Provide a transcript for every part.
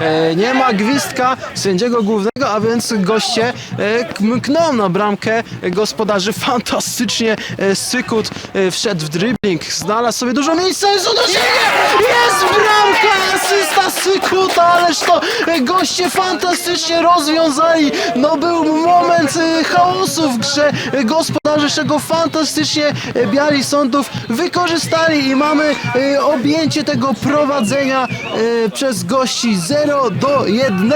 E, Nie ma gwizdka sędziego głównego, a więc goście e, mkną na bramkę gospodarzy. Fantastycznie e, Sykut wszedł w dribbling, znalazł sobie dużo miejsca, jest uderzenie! Jest bramka! Asysta Ależ to e, goście fantastycznie rozwiązali. No był moment e, chaosu w grze. E, Gospodarze czego fantastycznie biali sądów wykorzystali i mamy objęcie tego prowadzenia przez gości 0 do 1.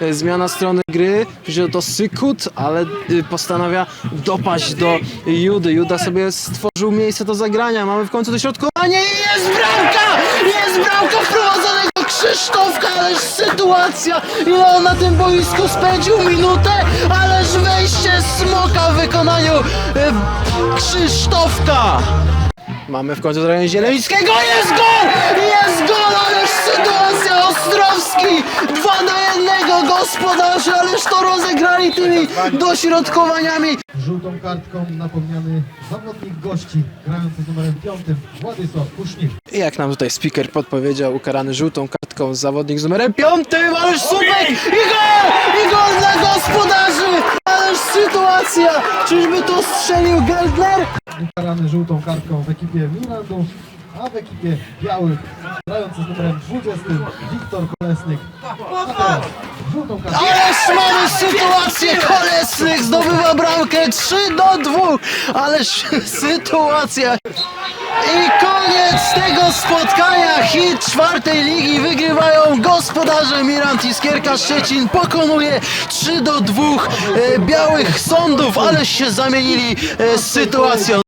E, Zmiana strony gry, że to Sykut, ale postanawia dopaść do Judy. Juda sobie stworzył miejsce do zagrania. Mamy w końcu dośrodkowanie i jest bramka! Sytuacja! Ile on na tym boisku spędził minutę, ależ wejście smoka w wykonaniu e, Krzysztofka! Mamy w końcu zagranie Zieleńskiego, jest gol! Jest gol, ależ sytuacja Ostrowski! Dwa na jednego gospodarze, ależ to rozegrali tymi dośrodkowaniami. Żółtą kartką napomniany zawodnik gości, grający z numerem 5, Władysław Kusznik. I Jak nam tutaj speaker podpowiedział, ukarany żółtą zawodnik z numerem piątym, ależ słupek i gol! I gol dla gospodarzy! Ależ sytuacja! Czyżby to strzelił Geldner? Ukarany żółtą kartką w ekipie Milandu, a w ekipie białych, grający z numerem 20, Wiktor Kolesnyk. A teraz żółtą kartką. Mamy sytuację! Kolesnik zdobywa bramkę 3 do 2! Ależ sytuacja! I koniec tego spotkania! Hit czwartej ligi wygrywają gospodarze Mirant Iskierka Szczecin pokonuje 3 do 2 e, białych sądów, ale się zamienili e, z sytuacją.